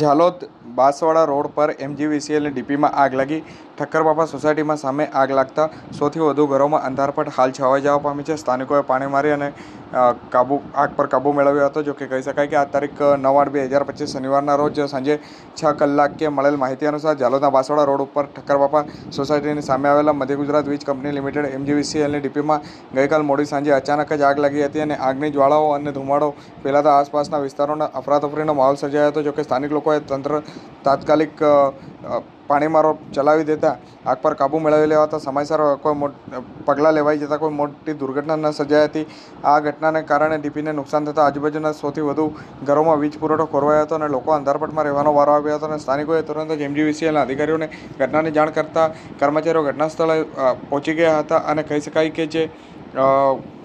Jhalod Banswara road પર એમજીવીસીએલની ડીપીમાં આગ લાગી. ઠક્કરબાપા સોસાયટીમાં સામે આગ લાગતા સૌથી વધુ ઘરોમાં અંધારપટ હાલ છવાઈ જવા પામી છે. સ્થાનિકોએ પાણી મારી અને કાબુ, આગ પર કાબુ મેળવ્યો હતો જોકે કહી શકાય કે આ તારીખ નવ આઠ બે હજાર પચીસ શનિવારના રોજ સાંજે છ કલાકે મળેલ માહિતી અનુસાર ઝાલોદના બાસવાડા રોડ ઉપર ઠક્કરબાપા સોસાયટીની સામે આવેલા મધ્ય ગુજરાત વીજ કંપની લિમિટેડ એમજીવીસીએલની ડીપીમાં ગઈકાલ મોડી સાંજે અચાનક જ આગ લાગી હતી અને આગની જ્વાળાઓ અને ધુમાડો ફેલાતા આસપાસના વિસ્તારોના અફરાતફરીનો માહોલ સર્જાયો હતો જોકે સ્થાનિક લોકોએ તંત્ર તાત્કાલિક પાણીમારો ચલાવી દેતા, આગ પર કાબૂ મેળવી લેવાતા, સમયસર કોઈ પગલાં લેવાઈ જતાં કોઈ મોટી દુર્ઘટના ન સર્જાઈ હતી. આ ઘટનાને કારણે ડીપીને નુકસાન થતાં આજુબાજુના સૌથી વધુ ઘરોમાં વીજ પુરવઠો ખોરવાયો હતો અને લોકો અંધારપટમાં રહેવાનો વારો આવ્યો હતો અને સ્થાનિકોએ તુરંત જ એમજીવીસીએલના અધિકારીઓને ઘટનાની જાણ કરતા કર્મચારીઓ ઘટના સ્થળે પહોંચી ગયા હતા અને કહી શકાય કે જે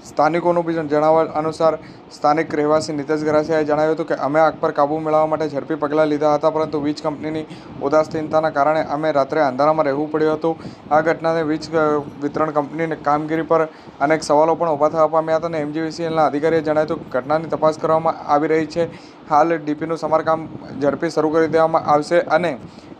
સ્થાનિકોનું બી જણાવવા અનુસાર સ્થાનિક રહેવાસી નીતેશ ગરાસિયાએ જણાવ્યું હતું કે, અમે આગ પર કાબૂ મેળવવા માટે ઝડપી પગલાં લીધા હતા, પરંતુ વીજ કંપનીની ઉદાસીનતાના કારણે અમે રાત્રે અંધારામાં રહેવું પડ્યું હતું. આ ઘટનાને વીજ વિતરણ કંપનીની કામગીરી પર અનેક સવાલો પણ ઊભા થવા પામ્યા હતા અને એમજીવીસીએલના અધિકારીએ જણાવ્યું હતું કે, ઘટનાની તપાસ કરવામાં આવી રહી છે. હાલ ડીપીનું સમારકામ ઝડપી શરૂ કરી દેવામાં આવશે અને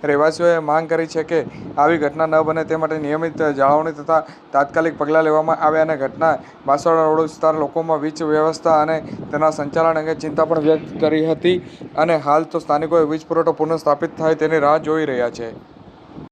રહેવાસીઓએ માંગ કરી છે કે, આવી ઘટના ન બને તે માટે નિયમિત જાળવણી તથા તાત્કાલિક પગલાં લેવામાં આવે અને ઘટના બાંસવાડા રોડ વિસ્તાર લોકોમાં વીજ વ્યવસ્થા અને તેના સંચાલન અંગે ચિંતા પણ વ્યક્ત કરી હતી અને હાલ તો સ્થાનિકોએ વીજ પુરવઠો પુનઃસ્થાપિત થાય તેની રાહ જોઈ રહ્યા છે.